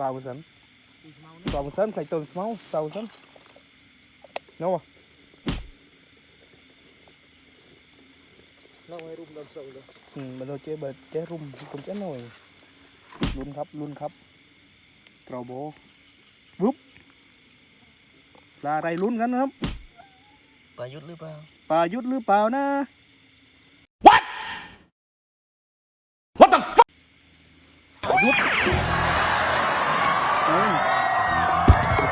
thousand thousand phải tôm small thousand no เราให้รุมดำเสาเลยอืมมันเราเจ๊เบิดเจ๊รุ่มผมเจ๊หน่อยลุ้นครับลุ้นครับตรอโบวุ๊บปลาอะไรลุ้นกันนะครับปลายุทธหรือเปล่าปลายุทธหรือเปล่านะ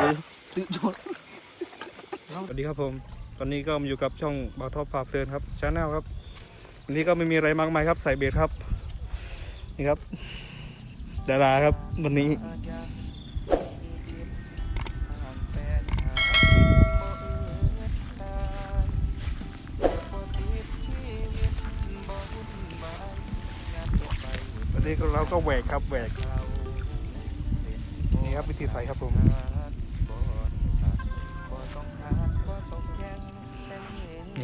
โอเคติจดสวัสดีครับผม ตอนนี้ก็มาอยู่กับช่องบาทอปพาเพลินครับชาแนลครับ วันนี้ก็ไม่มีอะไรมากมายครับ ใส่เบสครับ นี่ครับ ดาราครับ วันนี้ วันนี้เราก็แหวกครับแหวก นี่ครับวิธีใส่ครับผม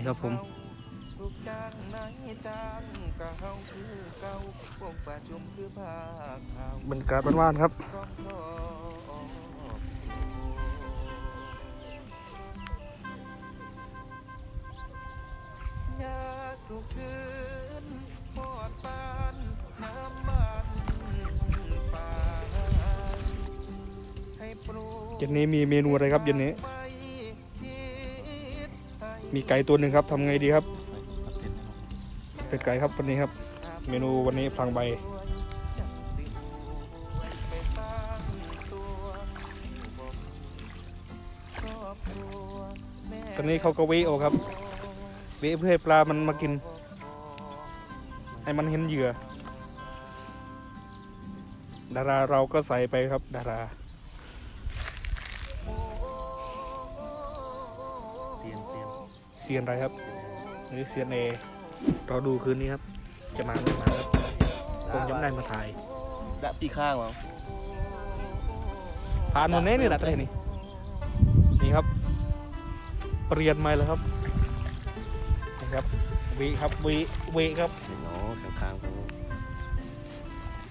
ครับผมลูกจ้างนายจ้างกะเฮาคือเก่าพวกประชุมคือภาคข่าวบรรยากาศบ้านๆครับร้องรอยาสุขืนหอดปานน้ำมันป่าให้ปลูกเย็นนี้มีเมนูอะไรครับเย็นนี้ มีไก่ตัวหนึ่งครับทำไงดีครับ เป็ดไก่ครับวันนี้ครับ เมนูวันนี้พลังใบตอนนี้เขาก็เวโอครับ เวเพื่อให้ปลามันมากิน ให้มันเห็นเหยื่อ ดาราเราก็ใส่ไปครับ ดารา เซียนอะไรครับนี่เซียนเอรอดูคืนนี้ครับ จะมาไม่มาครับผมยังได้มาถ่ายดับตีข้างเหรอผ่านวันนี้นี่แหละประเทศนี้นี่ครับ เปลี่ยนใหม่แล้วครับนี่ครับวีครับวีวีครับเนาะข้างๆผม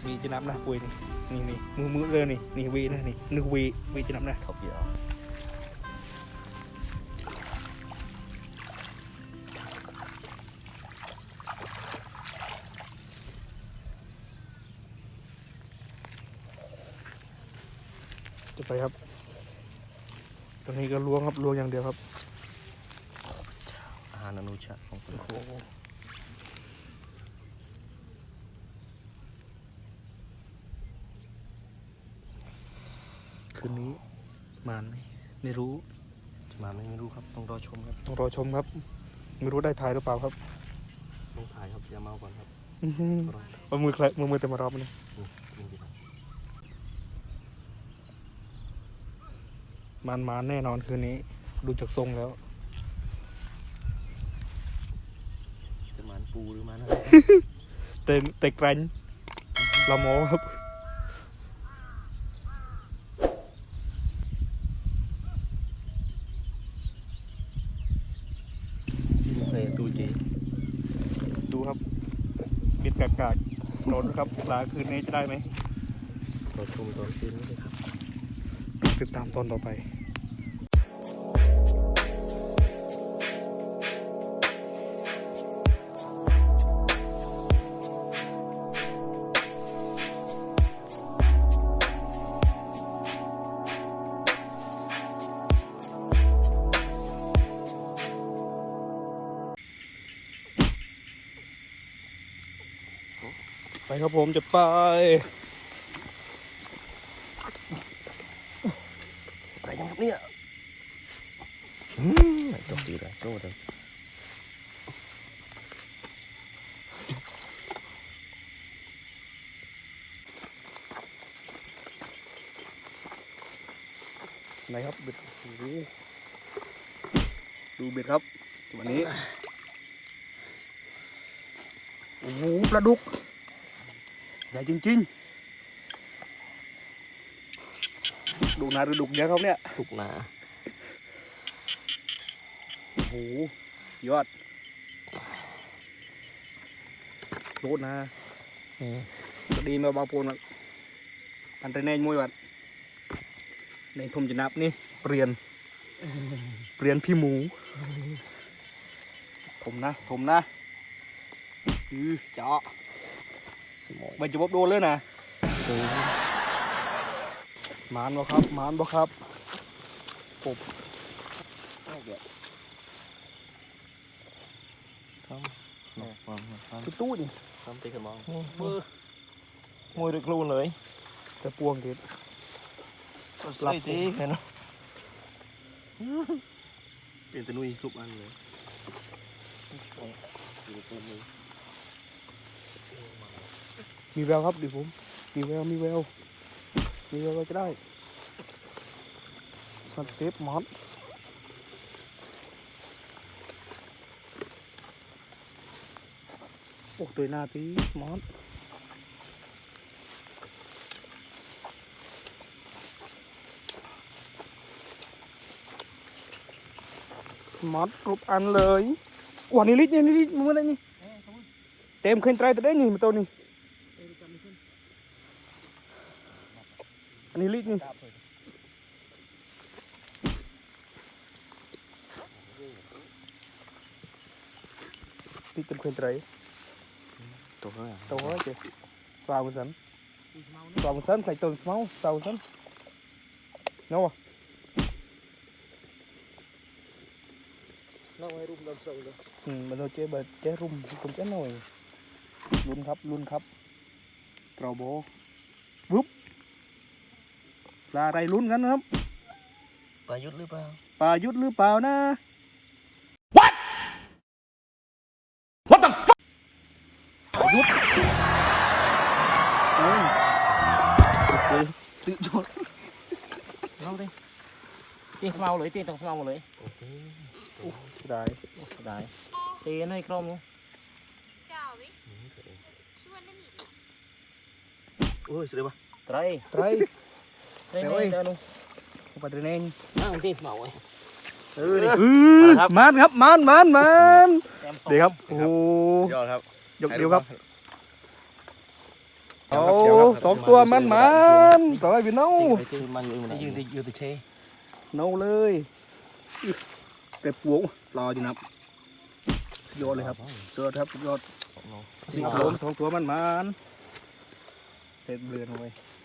วีจะนับนะวีนี่นี่นี่มือมือเลยนี่นี่วีนะนี่นึกวีวีจะนับนะเขาเปียก จะไปครับตอนนี้ก็ล้วงครับล้วงอย่างเดียวครับอาหารอนุชาติของคุณโอ้โหคืนนี้มาไหมไม่รู้ จะมาไหมไม่รู้ครับ ต้องรอชมครับ ต้องรอชมครับ ไม่รู้ได้ถ่ายหรือเปล่าครับต้องถ่ายครับอย่าเมาก่อนครับ อื้อหือรอ เอามือใครมือมือแต่มารอบนี่จริงๆครับ มันมาแน่นอนคืนนี้ ดูจากทรงแล้ว จะหมานปูหรือหมานอะไรแต่แต่แกรนละโมครับที่ไม่เคยดูจีดูครับบิดกากากโดนครับปลาคืนนี้จะได้ไหมรอชมตอนคืนนี้เลยครับ ติดตามตอนต่อไปไปครับผมจะไป อะไร กันครับเนี่ยจบดีเลยโจ้เลยไหนครับเบ็ดโอ้โหดูเบ็ดครับ วันนี้ โอ้โหปลาดุก ใหญ่จริง ๆ ดูนาหรือดุกเยอะครับเนี่ยถูกหนาโอ้โหยอดโลดนะก็ดีมาบาปูนอันเตรเนยมวยวัดในทมจะนับนี่เปลี่ยนเปลี่ยนพี่หมูถมนะถมนะอือเจาะใบจะบบโดนเลยนะ หมานบ่ครับหมานบ่ครับปบตู้ตู้นี่ทำตีกันมองมือมวยด้วยครูเลย แต่ปวงเด็ดหลับตีแค่นั้นเปลี่ยนแต่นุ้ยทุกอันเลยมีแววครับดิผม มีแววมีแวว มีแววว่าจะได้สเต็ปมอสโอ้ตัวหน้าตีมอสมอสรูปอันเลยวันนี้ลิตนี่ลิตมึงอะไรนี่ เต็มขึ้นไตรตัวได้นี่มาตัวนี้ อันนี้ลิตรนี่ลิตรจำเคยไตรตัวเท่าไหร่ตัวเจ๊สาวสันสาวสันใส่ตัวสมาสาวสันเนาะน้องให้รูปเราเสาเลยอืมมันเราเจ๊แบบเจ๊รุ่มผมเจ๊หน่อยลุ้นครับลุ้นครับตรอโบวุ๊บ ปลาอะไรลุ้นกันนะครับปลายุทธหรือเปล่าปลายุดหรือเปล่านะ What the fuck ยุดเอ้ยโอเคตื่นจดเอาดิตีสมาเลยตีต้องสมาเลยได้โอ้เสียดายตีให้ครม Ciao, vi. Chi vuole venire? โอ้ยสุดเลยปะไตรไตร ไตรนี่เจอหนูเข้าไปตรเนงนั่งตีสมาเว้ยเออนี่อือมันครับมันมันมันแซมเดี๋ยวครับโอ้โหสุดยอดครับยกเดียวครับเดี๋ยวโอ้ครับเดี๋ยวครับสองตัวมันมันต่อยไปเน่าตีตีมันอยู่มันยืนตียืนตีเชเน่าเลยอิ๊ะแต่ปวงรออยู่นะครับสุดยอดเลยครับสุดยอดครับสุดยอดสี่โลมสองตัวมันมันเต็มเรือนเอาไว้เอออยู่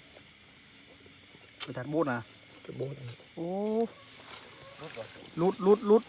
นมือไหนนับแล้วนี่ vào chỉ chia đó đỏ lấy đỏ dần lòng dần kia nhỉ đó là cái thằng bốt à จะโบน ô lút